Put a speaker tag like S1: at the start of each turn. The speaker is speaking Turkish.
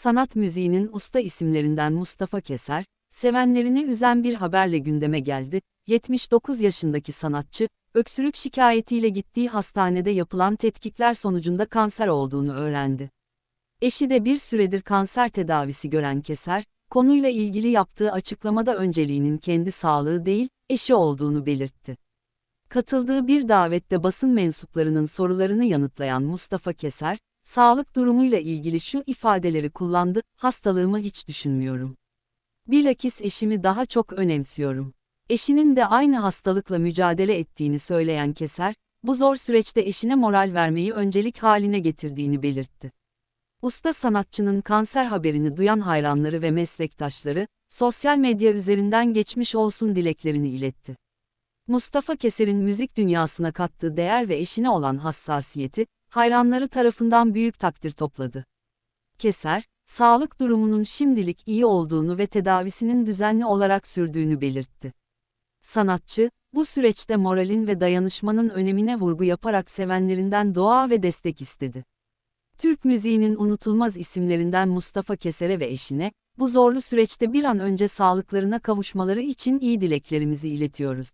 S1: sanat müziğinin usta isimlerinden Mustafa Keser, sevenlerini üzen bir haberle gündeme geldi. 79 yaşındaki sanatçı, öksürük şikayetiyle gittiği hastanede yapılan tetkikler sonucunda kanser olduğunu öğrendi. Eşi de bir süredir kanser tedavisi gören Keser, konuyla ilgili yaptığı açıklamada önceliğinin kendi sağlığı değil, eşi olduğunu belirtti. Katıldığı bir davette basın mensuplarının sorularını yanıtlayan Mustafa Keser, sağlık durumuyla ilgili şu ifadeleri kullandı, hastalığımı hiç düşünmüyorum. Bilakis eşimi daha çok önemsiyorum. Eşinin de aynı hastalıkla mücadele ettiğini söyleyen Keser, bu zor süreçte eşine moral vermeyi öncelik haline getirdiğini belirtti. Usta sanatçının kanser haberini duyan hayranları ve meslektaşları, sosyal medya üzerinden geçmiş olsun dileklerini iletti. Mustafa Keser'in müzik dünyasına kattığı değer ve eşine olan hassasiyeti, hayranları tarafından büyük takdir topladı. Keser, sağlık durumunun şimdilik iyi olduğunu ve tedavisinin düzenli olarak sürdüğünü belirtti. Sanatçı, bu süreçte moralin ve dayanışmanın önemine vurgu yaparak sevenlerinden dua ve destek istedi. Türk müziğinin unutulmaz isimlerinden Mustafa Keser'e ve eşine, bu zorlu süreçte bir an önce sağlıklarına kavuşmaları için iyi dileklerimizi iletiyoruz.